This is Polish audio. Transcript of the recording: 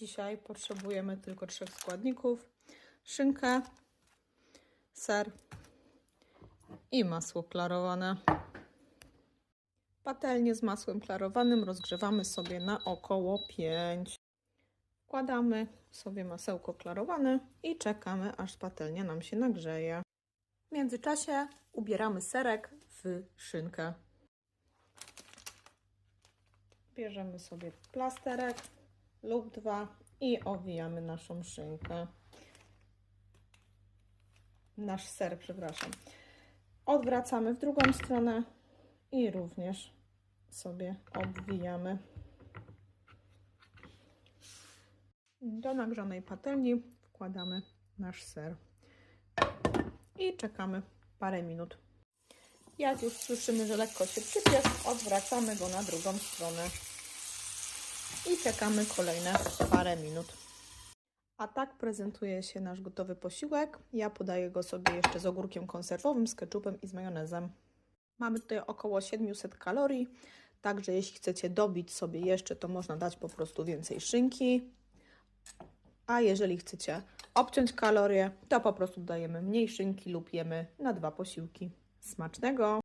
Dzisiaj potrzebujemy tylko trzech składników: szynkę, ser i masło klarowane. Patelnię z masłem klarowanym rozgrzewamy sobie na około 5. Wkładamy sobie masełko klarowane i czekamy, aż patelnia nam się nagrzeje. W międzyczasie ubieramy serek w szynkę. Bierzemy sobie plasterek lub dwa i owijamy naszą szynkę. Nasz ser, przepraszam. Odwracamy w drugą stronę i również sobie obwijamy. Do nagrzanej patelni wkładamy nasz ser i czekamy parę minut. Jak już słyszymy, że lekko się przypiesz, odwracamy go na drugą stronę i czekamy kolejne parę minut. A tak prezentuje się nasz gotowy posiłek. Ja podaję go sobie jeszcze z ogórkiem konserwowym, z ketchupem i z majonezem. Mamy tutaj około 700 kalorii, także jeśli chcecie dobić sobie jeszcze, to można dać po prostu więcej szynki. A jeżeli chcecie obciąć kalorie, to po prostu dajemy mniej szynki lub jemy na dwa posiłki. Smacznego!